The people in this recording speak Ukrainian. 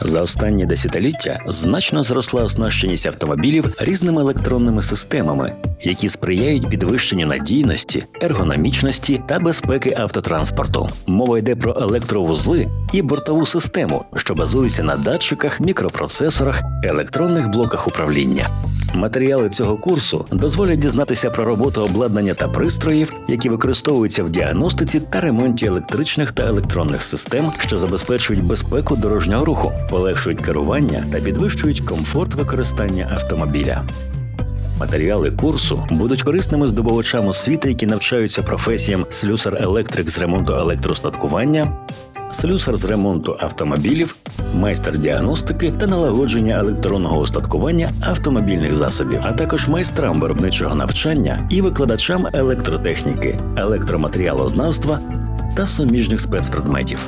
За останні десятиліття значно зросла оснащеність автомобілів різними електронними системами, які сприяють підвищенню надійності, ергономічності та безпеки автотранспорту. Мова йде про електровузли і бортову систему, що базується на датчиках, мікропроцесорах, електронних блоках управління. Матеріали цього курсу дозволять дізнатися про роботу обладнання та пристроїв, які використовуються в діагностиці та ремонті електричних та електронних систем, що забезпечують безпеку дорожнього руху, полегшують керування та підвищують комфорт використання автомобіля. Матеріали курсу будуть корисними здобувачам освіти, які навчаються професіям слюсар-електрик з ремонту електростаткування, слюсар з ремонту автомобілів, майстер діагностики та налагодження електронного устаткування автомобільних засобів, а також майстрам виробничого навчання і викладачам електротехніки, електроматеріалознавства та суміжних спецпредметів.